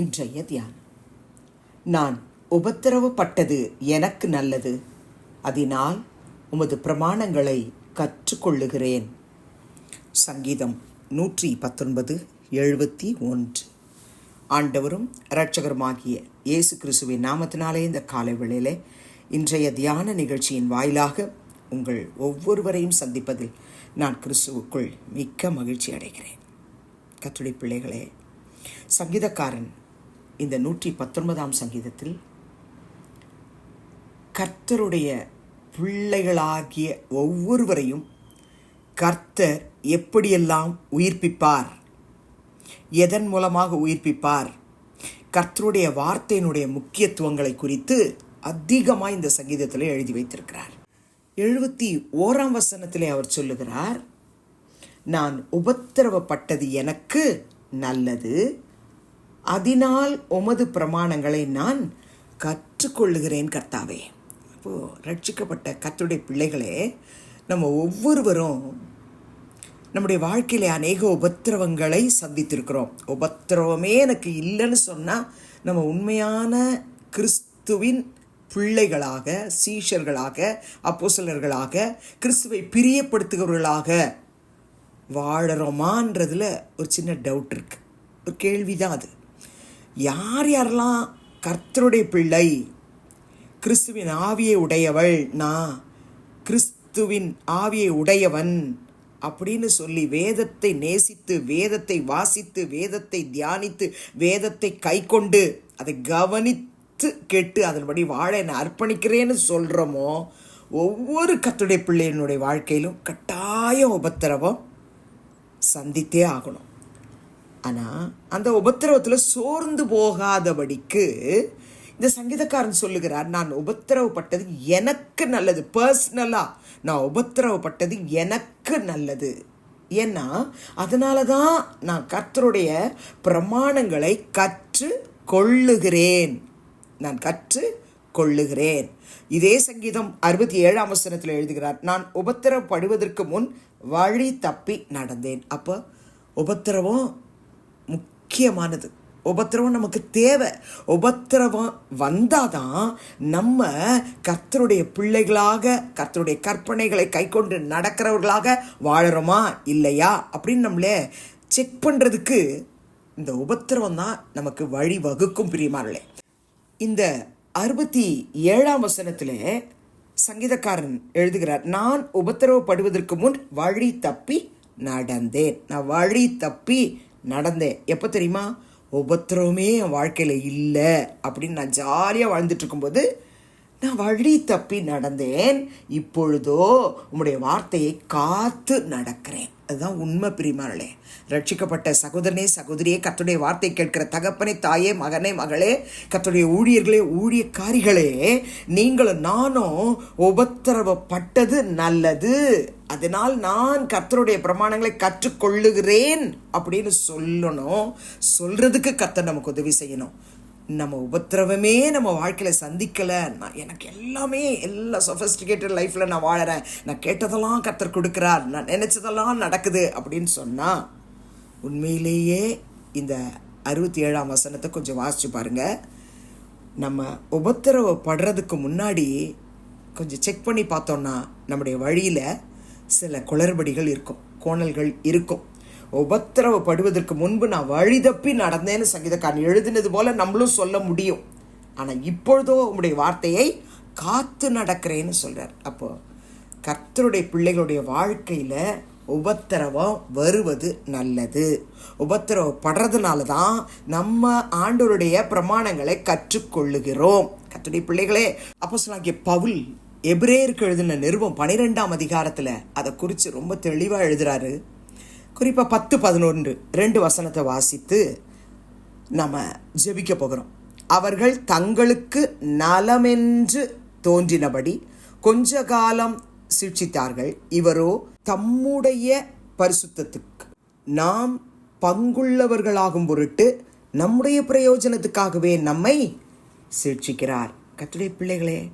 இன்றைய தியானம். நான் உபத்திரவப்பட்டது எனக்கு நல்லது. அதனால் உமது பிரமாணங்களை கற்றுக்கொள்ளுகிறேன். சங்கீதம் நூற்றி பத்தொன்பது எழுபத்தி ஒன்று. ஆண்டவரும் இரட்சகருமாகிய இயேசு கிறிஸ்துவின் நாமத்தினாலே இந்த காலை வேளையிலே இன்றைய தியான நிகழ்ச்சியின் வாயிலாக உங்கள் ஒவ்வொருவரையும் சந்திப்பதில் நான் கிறிஸ்துவுக்குள் மிக்க மகிழ்ச்சி அடைகிறேன். கத்துடி பிள்ளைகளே சங்கீதக்காரன் இந்த நூற்றி பத்தொன்பதாம் சங்கீதத்தில் கர்த்தருடைய பிள்ளைகளாகிய ஒவ்வொருவரையும் கர்த்தர் எப்படியெல்லாம் உயிர்ப்பிப்பார்? எதன் மூலமாக உயிர்ப்பிப்பார்? கர்த்தருடைய வார்த்தையினுடைய முக்கியத்துவங்களை குறித்து அதிகமாக இந்த சங்கீதத்தில் எழுதி வைத்திருக்கிறார். எழுபத்தி ஓராம் வசனத்திலே அவர் சொல்லுகிறார் நான் உபத்திரவப்பட்டது எனக்கு நல்லது அதனால் உமது பிரமாணங்களை நான் கற்றுக்கொள்ளுகிறேன் கர்த்தாவே. அப்போது ரட்சிக்கப்பட்ட கத்துடைய பிள்ளைகளே நம்ம ஒவ்வொருவரும் நம்முடைய வாழ்க்கையில் அநேக உபத்திரவங்களை சந்தித்திருக்கிறோம். உபத்திரவமே எனக்கு இல்லைன்னு சொன்னால் நம்ம உண்மையான கிறிஸ்துவின் பிள்ளைகளாக சீஷர்களாக அப்போசலர்களாக கிறிஸ்துவை பிரியப்படுத்துகிறவர்களாக வாழறோமான்றதில் ஒரு சின்ன டவுட் இருக்குது ஒரு கேள்வி தான் அது. யார் யாரெல்லாம் கர்த்தருடைய பிள்ளை கிறிஸ்துவின் ஆவியை உடையவள் நான் கிறிஸ்துவின் ஆவியை உடையவன் அப்படின்னு சொல்லி வேதத்தை நேசித்து வேதத்தை வாசித்து வேதத்தை தியானித்து வேதத்தை கைக்கொண்டு அதை கவனித்து கேட்டு அதன்படி வாழ என்னை அர்ப்பணிக்கிறேன்னு சொல்கிறோமோ ஒவ்வொரு கத்துடைய பிள்ளையினுடைய வாழ்க்கையிலும் கட்டாய உபத்திரவம் சந்தித்தே ஆகணும். ஆனால் அந்த உபத்திரவத்தில் சோர்ந்து போகாதபடிக்கு இந்த சங்கீதக்காரன் சொல்லுகிறார் நான் உபத்திரவப்பட்டது எனக்கு நல்லது பர்சனலாக நான் உபத்திரவப்பட்டது எனக்கு நல்லது. ஏன்னா அதனால தான் நான் கர்த்தருடைய பிரமாணங்களை கற்று கொள்ளுகிறேன். நான் கற்று கொள்ளுகிறேன். இதே சங்கீதம் அறுபத்தி ஏழாம் வசனத்தில் எழுதுகிறார் நான் உபத்திரப்படுவதற்கு முன் வழி தப்பி நடந்தேன். அப்போ உபத்திரவம் முக்கியமானது. உபத்திரவம் நமக்கு தேவை. உபத்திரவம் வந்தால் தான் நம்ம கர்த்தருடைய பிள்ளைகளாக கர்த்தருடைய கற்பனைகளை கைக்கொண்டு நடக்கிறவர்களாக வாழறோமா இல்லையா? அப்படின்னு நம்மளே செக் பண்ணுறதுக்கு இந்த உபத்திரவம் தான் நமக்கு வழி வகுக்கும் பிரியமானே இந்த அறுபத்தி ஏழாம் வசனத்தில் சங்கீதக்காரன் எழுதுகிறார் நான் உபத்திரவப்படுவதற்கு முன் வழி தப்பி நடந்தேன். நான் வழி தப்பி நடந்தேன் எப்போ தெரியுமா? உபத்திரவமே என் வாழ்க்கையில் இல்லை அப்படின்னு நான் ஜாலியாக வாழ்ந்துட்டு இருக்கும்போது நான் வழி தப்பி நடந்தேன். இப்பொழுதோ உம்முடைய வார்த்தையை காத்து நடக்கிறேன். அதுதான் உண்மை பிரிமாளே ரட்சிக்கப்பட்ட சகோதரனே சகோதரியே கத்துடைய வார்த்தை கேட்கிற தகப்பனே தாயே மகனே மகளே கத்துடைய ஊழியர்களே ஊழியக்காரிகளே நீங்களும் நானும் உபத்திரவப்பட்டது நல்லது. அதனால் நான் கர்த்தருடைய பிரமாணங்களை கற்றுக்கொள்ளுகிறேன் அப்படின்னு சொல்லணும். சொல்றதுக்கு கர்த்தர் நமக்கு உதவி செய்யணும். நம்ம உபத்திரவமே நம்ம வாழ்க்கையில் சந்திக்கலை. நான் எனக்கு எல்லாமே எல்லா சொஃபஸ்டிகேட்டட் லைஃப்பில் நான் வாழறேன். நான் கேட்டதெல்லாம் கத்தர் கொடுக்குறார். நான் நினச்சதெல்லாம் நடக்குது அப்படின்னு சொன்னால் உண்மையிலேயே இந்த அறுபத்தி ஏழாம் வசனத்தை கொஞ்சம் வாசிச்சு பாருங்கள் நம்ம உபத்திரவப்படுறதுக்கு முன்னாடி கொஞ்சம் செக் பண்ணி பார்த்தோன்னா நம்முடைய வழியில் சில குளறுபடிகள் இருக்கும் கோணல்கள் இருக்கும். உபத்திரவப்படுவதற்கு முன்பு நான் வழி தப்பி நடந்தேன்னு சங்கீதக்காரன் எழுதினது போல நம்மளும் சொல்ல முடியும். ஆனால் இப்பொழுதோ உங்களுடைய வார்த்தையை காத்து நடக்கிறேன்னு சொல்கிறார் அப்போது கர்த்தருடைய பிள்ளைகளுடைய வாழ்க்கையில் உபத்திரவம் வருவது நல்லது. உபத்திரவப்படுறதுனால தான் நம்ம ஆண்டோருடைய பிரமாணங்களை கற்றுக்கொள்ளுகிறோம். கர்த்தருடைய பிள்ளைகளே அப்போ சொல்லாங்கிய பவுல் எபிரேயருக்கு எழுதின நிறுவம் பனிரெண்டாம் அதிகாரத்தில் அதை குறித்து ரொம்ப தெளிவாக எழுதுறாரு. குறிப்பாக பத்து பதினொன்று ரெண்டு வசனத்தை வாசித்து நம்ம ஜெபிக்க போகிறோம். அவர்கள் தங்களுக்கு நலமென்று தோன்றினபடி கொஞ்ச காலம் சிக்ஷித்தார்கள் இவரோ தம்முடைய பரிசுத்தத்துக்கு நாம் பங்குள்ளவர்களாகும் பொருட்டு நம்முடைய பிரயோஜனத்துக்காகவே நம்மை சிக்ஷிக்கிறார் கத்துடைய பிள்ளைகளே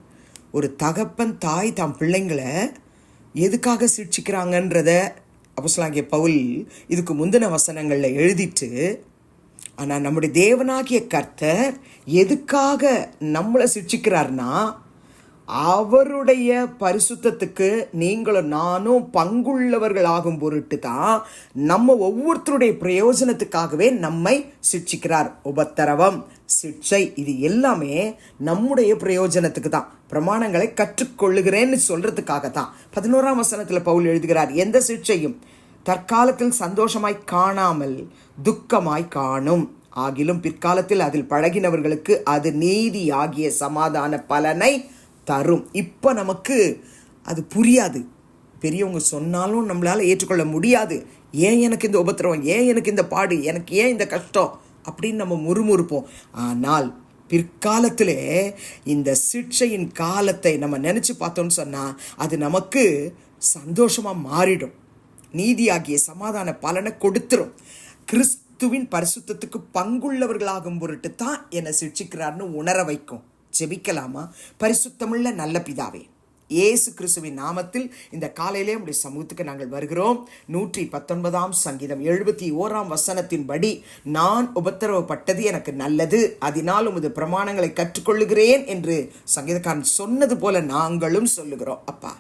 ஒரு தகப்பன் தாய் தம் பிள்ளைங்களை எதுக்காக சிக்ஷிக்கிறாங்கன்றத அப்போஸ்லாகிய பவுல் இதுக்கு முந்தின வசனங்களில் எழுதிட்டு ஆனால் நம்முடைய தேவனாகிய கர்த்தர் எதுக்காக நம்மளை சிக்ஷிக்கிறார்னா அவருடைய பரிசுத்தத்துக்கு நீங்களும் நானும் பங்குள்ளவர்கள் ஆகும் பொருட்டு தான் நம்ம ஒவ்வொருத்தருடைய பிரயோஜனத்துக்காகவே நம்மை சிக்ஷிக்கிறார் உபத்தரவம் சிக்ஷை இது எல்லாமே நம்முடைய பிரயோஜனத்துக்கு தான். பிரமாணங்களை கற்றுக்கொள்ளுகிறேன்னு சொல்றதுக்காக தான் பதினோராம் வசனத்தில் பவுல் எழுதுகிறார் எந்த சிக்ஷையும் தற்காலத்தில் சந்தோஷமாய் காணாமல் துக்கமாய் காணும். ஆகிலும் பிற்காலத்தில் அதில் பழகினவர்களுக்கு அது நீதி ஆகிய சமாதான பலனை தரும். இப்போ நமக்கு அது புரியாது. பெரியவங்க சொன்னாலும் நம்மளால் ஏற்றுக்கொள்ள முடியாது. ஏன் எனக்கு இந்த உபத்திரவம்? ஏன் எனக்கு இந்த பாடு? எனக்கு ஏன் இந்த கஷ்டம்? அப்படின்னு நம்ம முறுமுறுப்போம். ஆனால் பிற்காலத்திலே இந்த சிக்ஷையின் காலத்தை நம்ம நினச்சி பார்த்தோம்னு சொன்னால் அது நமக்கு சந்தோஷமாக மாறிடும். நீதியாகிய சமாதான பலனை கொடுத்துரும். கிறிஸ்துவின் பரிசுத்தத்துக்கு பங்குள்ளவர்களாகும் பொருட்டு தான் என்னை சிக்ஷிக்கிறார்னு உணர வைக்கும். ஜெபிக்கலாமா? பரிசுத்தமுள்ள நல்ல பிதாவே. இயேசு கிறிஸ்துவின் நாமத்தில் இந்த காலையிலே உடைய சமூகத்துக்கு நாங்கள் வருகிறோம். நூற்றி பத்தொன்பதாம் சங்கீதம் எழுபத்தி ஓராம் வசனத்தின்படி நான் உபத்திரவப்பட்டது எனக்கு நல்லது அதனால் உமது பிரமாணங்களை கற்றுக்கொள்ளுகிறேன் என்று சங்கீதக்காரன் சொன்னது போல நாங்களும் சொல்லுகிறோம். அப்பா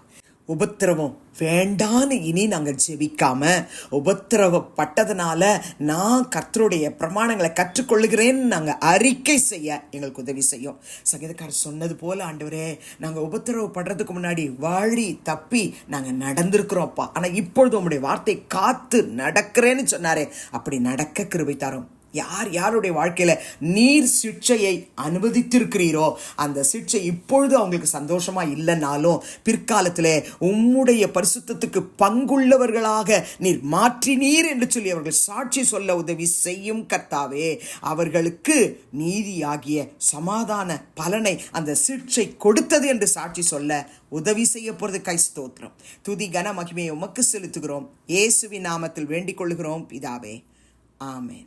உபத்திரவம் வேண்டான்னு இனி நாங்கள் ஜெபிக்காம உபத்திரவப்பட்டதுனால நான் கர்த்தருடைய பிரமாணங்களை கற்றுக்கொள்ளுகிறேன்னு நாங்கள் அறிக்கை செய்ய எங்களுக்கு உதவி செய்யும். சங்கீதக்காரர் சொன்னது போல ஆண்டவரே நாங்கள் உபத்திரவப்படுறதுக்கு முன்னாடி வாழி தப்பி நாங்கள் நடந்திருக்கிறோம்ப்பா ஆனால் இப்பொழுது உங்களுடைய வார்த்தை காத்து நடக்கிறேன்னு சொன்னாரே. அப்படி நடக்க கிருபை தரும். யார் யாருடைய வாழ்க்கையில் நீர் சிக்ஷையை அனுமதித்திருக்கிறீரோ அந்த சிக்ஷை இப்பொழுது அவங்களுக்கு சந்தோஷமா இல்லைனாலும் பிற்காலத்தில் உம்முடைய பரிசுத்தத்துக்கு பங்குள்ளவர்களாக நீர் மாற்றினீர் என்று சொல்லி அவர்கள் சாட்சி சொல்ல உதவி செய்யும் கர்த்தாவே அவர்களுக்கு நீதியாகிய சமாதான பலனை அந்த சிக்ஷை கொடுத்தது என்று சாட்சி சொல்ல உதவி செய்ய போகிறது கை ஸ்தோத்திரம். துதி கன மகிமையை உமக்கு செலுத்துகிறோம். இயேசுவின் நாமத்தில் வேண்டிக் கொள்கிறோம் பிதாவே ஆமேன்.